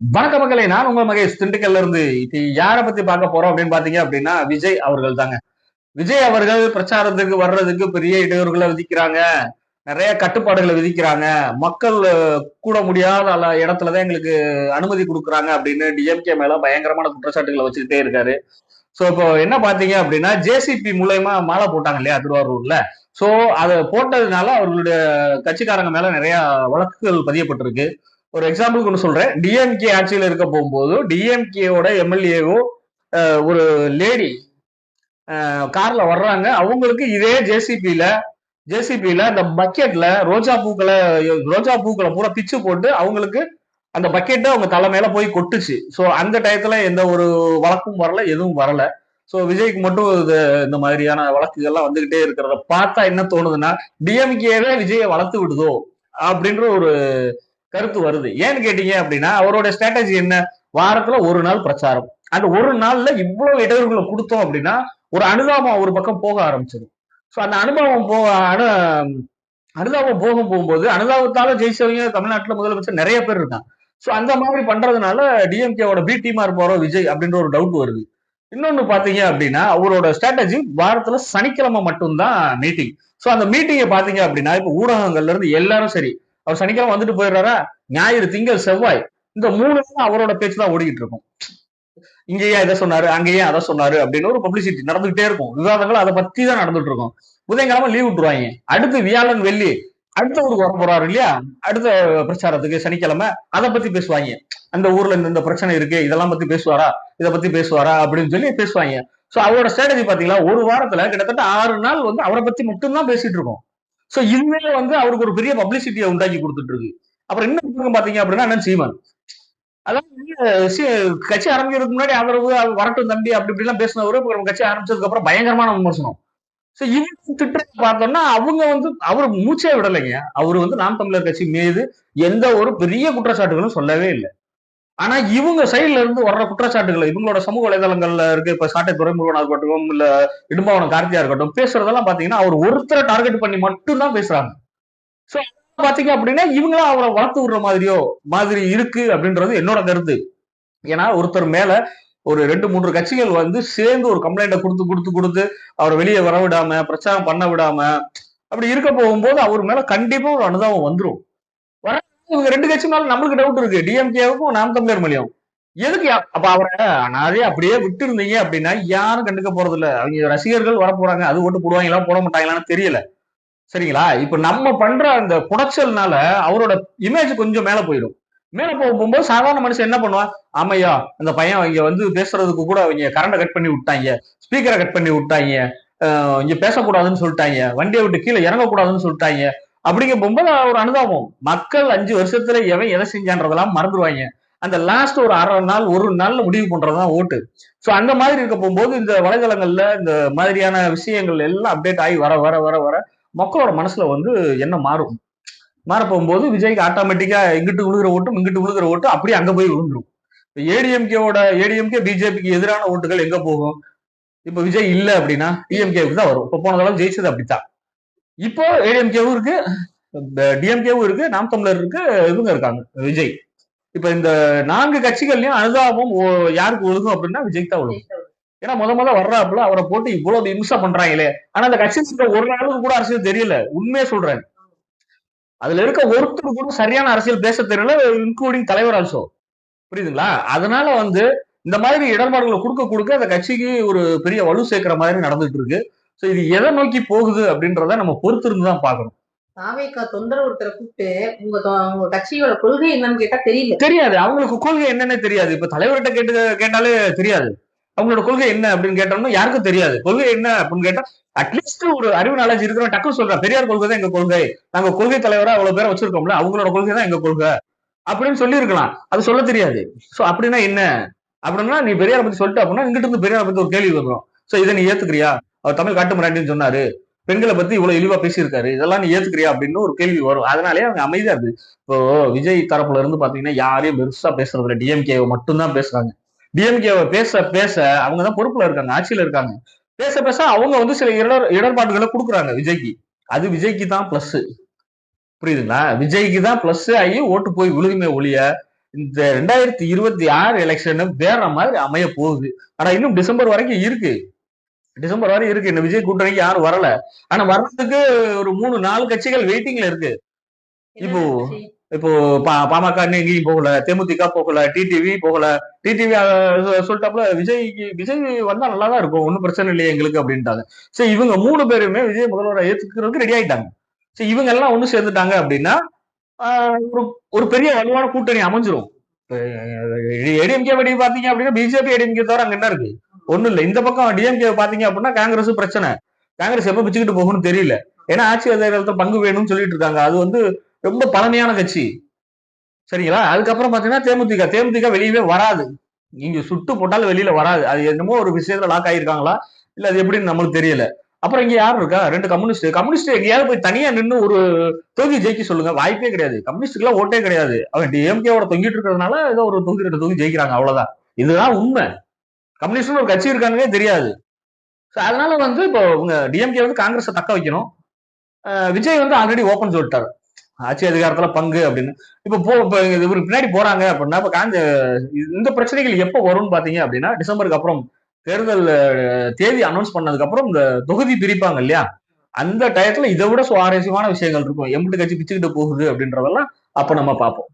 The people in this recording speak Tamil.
வணக்க மக்களை நான் உங்க மகேஷ் திண்டுக்கல்ல இருந்து. இது யாரை பத்தி பார்க்க போறோம் அப்படின்னு பாத்தீங்க அப்படின்னா விஜய் அவர்கள் தாங்க. விஜய் அவர்கள் பிரச்சாரத்துக்கு வர்றதுக்கு பெரிய இடையூறுகளை விதிக்கிறாங்க. நிறைய கட்டுப்பாடுகளை விதிக்கிறாங்க. மக்கள் கூட முடியாத இடத்துலதான் எங்களுக்கு அனுமதி கொடுக்குறாங்க அப்படின்னு டிஎம்கே மேல பயங்கரமான குற்றச்சாட்டுகளை வச்சுக்கிட்டே இருக்காரு. சோ இப்போ என்ன பாத்தீங்க அப்படின்னா ஜேசிபி மூலயமா மாலை போட்டாங்க இல்லையா திருவாரூர்ல. சோ அதை போட்டதுனால அவர்களுடைய கட்சிக்காரங்க மேல நிறைய வழக்குகள் பதியப்பட்டிருக்கு. ஒரு எக்ஸாம்பிளுக்கு ஒன்று சொல்றேன். டிஎம்கே ஆட்சியில் இருக்க போகும்போது டிஎம்கேவோட எம்எல்ஏவோ ஒரு லேடி கார்ல வர்றாங்க. அவங்களுக்கு இதே ஜேசிபியில ஜேசிபியில அந்த பக்கெட்ல ரோஜா பூக்களை ரோஜா பூக்களை பூரா பிச்சு போட்டு அவங்களுக்கு அந்த பக்கெட்டு அவங்க தலை மேல போய் கொட்டுச்சு. ஸோ அந்த டயத்துல எந்த ஒரு வழக்கும் வரல எதுவும் வரல. ஸோ விஜய்க்கு மட்டும் இது இந்த மாதிரியான வழக்குகள்லாம் வந்துகிட்டே இருக்கிறத பார்த்தா என்ன தோணுதுன்னா டிஎம்கேவே விஜயை வளர்த்து விடுதோ அப்படின்ற ஒரு கருத்து வருது. ஏன்னு கேட்டீங்க அப்படின்னா அவரோட ஸ்ட்ராட்டஜி என்ன? வாரத்துல ஒரு நாள் பிரச்சாரம். அந்த ஒரு நாள்ல இவ்வளவு இடையூறுகளை கொடுத்தோம் அப்படின்னா ஒரு அனுதாபம் ஒரு பக்கம் போக ஆரம்பிச்சிடும். ஸோ அந்த அனுபவம் போ அனு அனுதாபம் போக போகும்போது அனுதாபத்தால ஜெயிச்சவங்க தமிழ்நாட்டில் முதலமைச்சர் நிறைய பேர் இருக்காங்க. ஸோ அந்த மாதிரி பண்றதுனால டிஎம்கேவோட பி டீமா இருப்பாரோ விஜய் அப்படின்ற ஒரு டவுட் வருது. இன்னொன்னு பாத்தீங்க அப்படின்னா அவரோட ஸ்ட்ராட்டஜி வாரத்துல சனிக்கிழமை மட்டும்தான் மீட்டிங் ஸோ அந்த மீட்டிங்கை பாத்தீங்க அப்படின்னா இப்போ ஊடகங்கள்ல இருந்து எல்லாரும் சரி அவர் சனிக்கிழமை வந்துட்டு போயிடுறாரா? ஞாயிறு திங்கள் செவ்வாய். இந்த மூணு நாள் அவரோட பேச்சு தான் ஓடிக்கிட்டு இருக்கும். இங்கேயே இதை சொன்னாரு அங்கேயே அதை சொன்னாரு அப்படின்னு ஒரு பப்ளிசிட்டி நடந்துகிட்டே இருக்கும். விவாதங்கள் அதை பத்தி தான் நடந்துட்டு இருக்கும். புதன்கிழமை லீவ் விட்டுருவாங்க. அடுத்து வியாழன் வெள்ளி. அடுத்த ஊருக்கு வர போறாரு இல்லையா? அடுத்த பிரச்சாரத்துக்கு சனிக்கிழமை அதை பத்தி பேசுவாங்க. அந்த ஊர்ல இந்த இந்த பிரச்சனை இருக்கு இதெல்லாம் பத்தி பேசுவாரா? இதை பத்தி பேசுவாரா? அப்படின்னு சொல்லி பேசுவாங்க. சோ அவரோட ஸ்ட்ராட்டஜி பாத்தீங்களா ஒரு வாரத்துல கிட்டத்தட்ட ஆறு நாள் வந்து அவரை பத்தி மட்டும்தான் பேசிட்டு இருக்கோம். சோ இதுவே வந்து அவருக்கு ஒரு பெரிய பப்ளிசிட்டியை உண்டாக்கி கொடுத்துட்டு இருக்கு அப்புறம் இன்னும் பக்கம் பாத்தீங்க அப்படின்னா அண்ணன் சீமான். அதாவது கட்சி ஆரம்பிக்கிறதுக்கு முன்னாடி ஆதரவு வரட்டும் தம்பி அப்படி இப்படி எல்லாம் பேசினவரு இப்ப கட்சி ஆரம்பிச்சதுக்கு அப்புறம் பயங்கரமான விமர்சனம். சோ இவங்க திட்டத்தை பார்த்தோம்னா அவங்க வந்து அவர் மூச்சே விடலைங்க. அவர் வந்து நாம் தமிழர் கட்சி மீது எந்த ஒரு பெரிய குற்றச்சாட்டுகளும் சொல்லவே இல்லை. ஆனா இவங்க சைடுல இருந்து வர்ற குற்றச்சாட்டுகள் இவங்களோட சமூக வலைதளங்கள்ல இருக்கு. இப்ப சாட்டை துறைமுருகனா இருக்கட்டும் இல்ல இடும்பாவனம் கார்த்தியா இருக்கட்டும் பேசுறதெல்லாம் பாத்தீங்கன்னா அவர் ஒருத்தரை டார்கெட் பண்ணி மட்டும்தான் பேசுறாங்க. சோ பாத்தீங்க அப்படின்னா இவங்களாம் அவரை வளர்த்து விடுற மாதிரியோ மாதிரி இருக்கு அப்படின்றது என்னோட கருத்து. ஏன்னா ஒருத்தர் மேல ஒரு ரெண்டு மூன்று கட்சிகள் வந்து சேர்ந்து ஒரு கம்ப்ளைண்ட்டை கொடுத்து கொடுத்து கொடுத்து அவரை வெளியே வர விடாம பிரச்சாரம் பண்ண விடாம அப்படி இருக்க போகும்போது அவர் மேல கண்டிப்பா ஒரு அனுதாபம் வந்துடும் இவங்க ரெண்டு கட்சினாலும் நம்மளுக்கு டவுட் இருக்கு. டிஎம்கேவுக்கும் நாம் தமிழர் மொழியும் எதுக்கு அப்ப அவரை அனாதே அப்படியே விட்டு இருந்தீங்க அப்படின்னா யாரும் கண்டுக்க போறது இல்ல அவங்க ரசிகர்கள் வர போறாங்க அது ஓட்டு போடுவாங்களா போட மாட்டாங்களான்னு தெரியல. சரிங்களா? இப்ப நம்ம பண்ற அந்த குடைச்சல்னால அவரோட இமேஜ் கொஞ்சம் மேல போயிடும். மேல போகும்போது சாதாரண மனுஷன் என்ன பண்ணுவான்? ஆமையா அந்த பையன் அவங்க வந்து பேசுறதுக்கு கூட அவங்க கரண்டை கட் பண்ணி விட்டாங்க ஸ்பீக்கரை கட் பண்ணி விட்டாங்க இங்க பேசக்கூடாதுன்னு சொல்லிட்டாங்க வண்டியை விட்டு கீழே இறங்கக்கூடாதுன்னு சொல்லிட்டாங்க அப்படிங்க போகும்போது ஒரு அனுதாபம். மக்கள் அஞ்சு வருஷத்துல எவன் எதை செஞ்சான்றதெல்லாம் மறந்துடுவாங்க அந்த லாஸ்ட் ஒரு அரை நாள் ஒரு நாள்ல முடிவு பண்றதுதான் ஓட்டு. ஸோ அந்த மாதிரி இருக்க போகும்போது இந்த வலைதளங்கள்ல இந்த மாதிரியான விஷயங்கள் எல்லாம் அப்டேட் ஆகி வர வர வர வர மக்களோட மனசுல வந்து என்ன மாறும். மாற போகும்போது விஜய்க்கு ஆட்டோமேட்டிக்கா இங்கிட்டு விழுகிற ஓட்டும் இங்கிட்டு விழுகிற ஓட்டு அப்படியே அங்க போய் விழுந்துரும். ஏடிஎம்கேவோட ஏடிஎம்கே பிஜேபிக்கு எதிரான ஓட்டுகள் எங்க போகும்? இப்ப விஜய் இல்ல அப்படின்னா டிஎம்கேவுக்கு தான் வரும். இப்ப போன தடவை ஜெயிச்சது அப்படித்தான். இப்போ ஏடிஎம்கேவும் இருக்கு டிஎம்கேவும் இருக்கு நாம் தமிழர் இருக்கு இவங்க இருக்காங்க விஜய். இப்ப இந்த நான்கு கட்சிகள்லயும் அனுதாபம் யாருக்கு ஒழுகும் அப்படின்னா விஜய் தான் ஒழுகும். ஏன்னா முத முத வர்றாப்புல அவரை போட்டு இவ்வளவு இம்சா பண்றாங்களே. ஆனா அந்த கட்சி ஒரு நாளுக்கு கூட அரசியல் தெரியல உண்மையே சொல்றேன். அதுல இருக்க ஒருத்தர் கூட சரியான அரசியல் பேச தெரியல இன்க்ளூடிங் தலைவர் ஆல்சோ புரியுதுங்களா? அதனால வந்து இந்த மாதிரி இடர்பாடுகளை கொடுக்க கொடுக்க அந்த கட்சிக்கு ஒரு பெரிய வலு சேர்க்கிற மாதிரி நடந்துட்டு இருக்கு. சோ இது எதை நோக்கி போகுது அப்படின்றத நம்ம பொறுத்திருந்து தான் பார்க்கணும். தாவேக்கா தொந்தரவு ஒருத்தரை கூப்பிட்டு உங்க உங்க கட்சியோட கொள்கை என்னன்னு கேட்டா தெரியல. தெரியாது. அவங்களுக்கு கொள்கை என்னன்னே தெரியாது. இப்ப தலைவர்கிட்ட கேட்டு கேட்டாலே தெரியாது. அவங்களோட கொள்கை என்ன அப்படின்னு கேட்டோம்னா யாருக்கும் தெரியாது. கொள்கை என்ன அப்படின்னு கேட்டா அட்லீஸ்ட் ஒரு அறிவு நாலேஜ் இருக்கிற டக்குன்னு சொல்றேன். பெரியார் கொள்கை தான் எங்க கொள்கை. நாங்க கொள்கை தலைவரா அவ்வளவு பேரை வச்சிருக்கோம்ல அவங்களோட கொள்கை தான் எங்க கொள்கை. அப்படின்னு சொல்லி இருக்கலாம் அது சொல்ல தெரியாது. சோ அப்படின்னா என்ன? அப்படின்னா நீ பெரியாரை பத்தி சொல்லிட்டு அப்படின்னா இங்கிட்ட இருந்து பெரியாரை பத்தி ஒரு கேள்வி வந்துடும் சோ இதை நீ ஏத்துக்கிறியா? அவர் தமிழ் காட்டு மிராண்டின்னு சொன்னாரு. பெண்களை பத்தி இவ்வளவு இழிவா பேசியிருக்காரு. இதெல்லாம் நீ ஏத்துக்கிறியா அப்படின்னு ஒரு கேள்வி வரும். அதனாலே அவங்க அமைதியா இருக்கு. இப்போ விஜய் தரப்புல இருந்து பாத்தீங்கன்னா யாரையும் பெருசா பேசுறது இல்லை. டிஎம்கேவை மட்டும்தான் பேசுறாங்க. டிஎம்கேவை பேச பேச அவங்க தான் பொறுப்புல இருக்காங்க ஆட்சியில இருக்காங்க. பேச பேச அவங்க வந்து சில இடர் இடர்பாடுகளை கொடுக்குறாங்க விஜய்க்கு. அது விஜய்க்கு தான் பிளஸ் புரியுதுங்களா? விஜய்க்கு தான் பிளஸ் ஆகி ஓட்டு போய் விழுதுமே ஒழிய இந்த ரெண்டாயிரத்தி இருபத்தி ஆறு எலெக்ஷன் வேற மாதிரி அமைய போகுது. ஆனா இன்னும் டிசம்பர் வரைக்கும் இருக்கு. டிசம்பர் வரை இருக்கு இந்த விஜய் கூட்டணிக்கு யாரும் வரல ஆனா வர்றதுக்கு ஒரு மூணு நாலு கட்சிகள் வெயிட்டிங்ல இருக்கு இப்போ இப்போ பா- பாமக எங்கேயும் போகல தேமுதிக போகல டிடிவி போகல டிடிவி சொல்லிட்டாப்புல விஜய்க்கு விஜய் வந்தா நல்லா தான் இருக்கும் ஒன்றும் பிரச்சனை இல்லையே எங்களுக்கு அப்படின்ட்டாங்க சரி இவங்க மூணு பேருமே விஜய் முதல்வரை ஏத்துக்கிறதுக்கு ரெடி ஆயிட்டாங்க சரி இவங்க எல்லாம் ஒண்ணு சேர்ந்துட்டாங்க அப்படின்னா ஒரு ஒரு பெரிய வலுவான கூட்டணி அமைஞ்சிரும் ஏடிஎம்கே படி பாத்தீங்க அப்படின்னா பிஜேபி ஏடிஎம்கே தவிர அங்க என்ன இருக்கு ஒண்ணும் இல்லை. இந்த பக்கம் டிஎம்கே பாத்தீங்க அப்படின்னா காங்கிரஸ் பிரச்சனை. காங்கிரஸ் எப்ப பிச்சுக்கிட்டு போகும்னு தெரியல. ஏன்னா ஆட்சி அதிகாரத்தில் பங்கு வேணும்னு சொல்லிட்டு இருக்காங்க. அது வந்து ரொம்ப பழமையான கட்சி. சரிங்களா? அதுக்கப்புறம் பாத்தீங்கன்னா தேமுதிக. தேமுதிக வெளியவே வராது. நீங்க சுட்டு போட்டாலும் வெளியில வராது. அது என்னமோ ஒரு விஷயத்துல லாக் ஆயிருக்காங்களா? இல்ல அது எப்படின்னு நம்மளுக்கு தெரியல. அப்புறம் இங்க யார் இருக்கா? ரெண்டு கம்யூனிஸ்ட். கம்யூனிஸ்ட் எங்கேயாவது போய் தனியா நின்று ஒரு தொகுதி ஜெயிக்க சொல்லுங்க. வாய்ப்பே கிடையாது. கம்யூனிஸ்டுக்கு ஓட்டே கிடையாது. அவன் டிஎம்கேவோட தொங்கிட்டு இருக்கிறதுனால ஏதோ ஒரு தொகுதி ரெண்டு தொகுதி ஜெயிக்கிறாங்க. அவ்வளவுதான். இதுதான் உண்மை. கம்யூனிஸ்ட்னு ஒரு கட்சி இருக்கானே தெரியாது. ஸோ அதனால வந்து இப்போ உங்க டிஎம்கே வந்து காங்கிரஸை தக்க வைக்கணும். விஜய் வந்து ஆல்ரெடி ஓப்பன் சொல்லிட்டாரு. ஆட்சி அதிகாரத்துல பங்கு அப்படின்னு. இப்போ போ இப்போ இவரு பின்னாடி போறாங்க அப்படின்னா இப்ப காஞ்ச இந்த பிரச்சனைகள் எப்போ வரும்னு பாத்தீங்க அப்படின்னா டிசம்பருக்கு அப்புறம் தேர்தல் தேதி அனௌன்ஸ் பண்ணதுக்கு அப்புறம் இந்த தொகுதி பிரிப்பாங்க இல்லையா? அந்த டயத்துல இதை விட சுவாரஸ்யமான விஷயங்கள் இருக்கும். எம்பிட்டு கட்சி பிச்சுக்கிட்டு போகுது அப்படின்றதெல்லாம் அப்ப நம்ம பார்ப்போம்.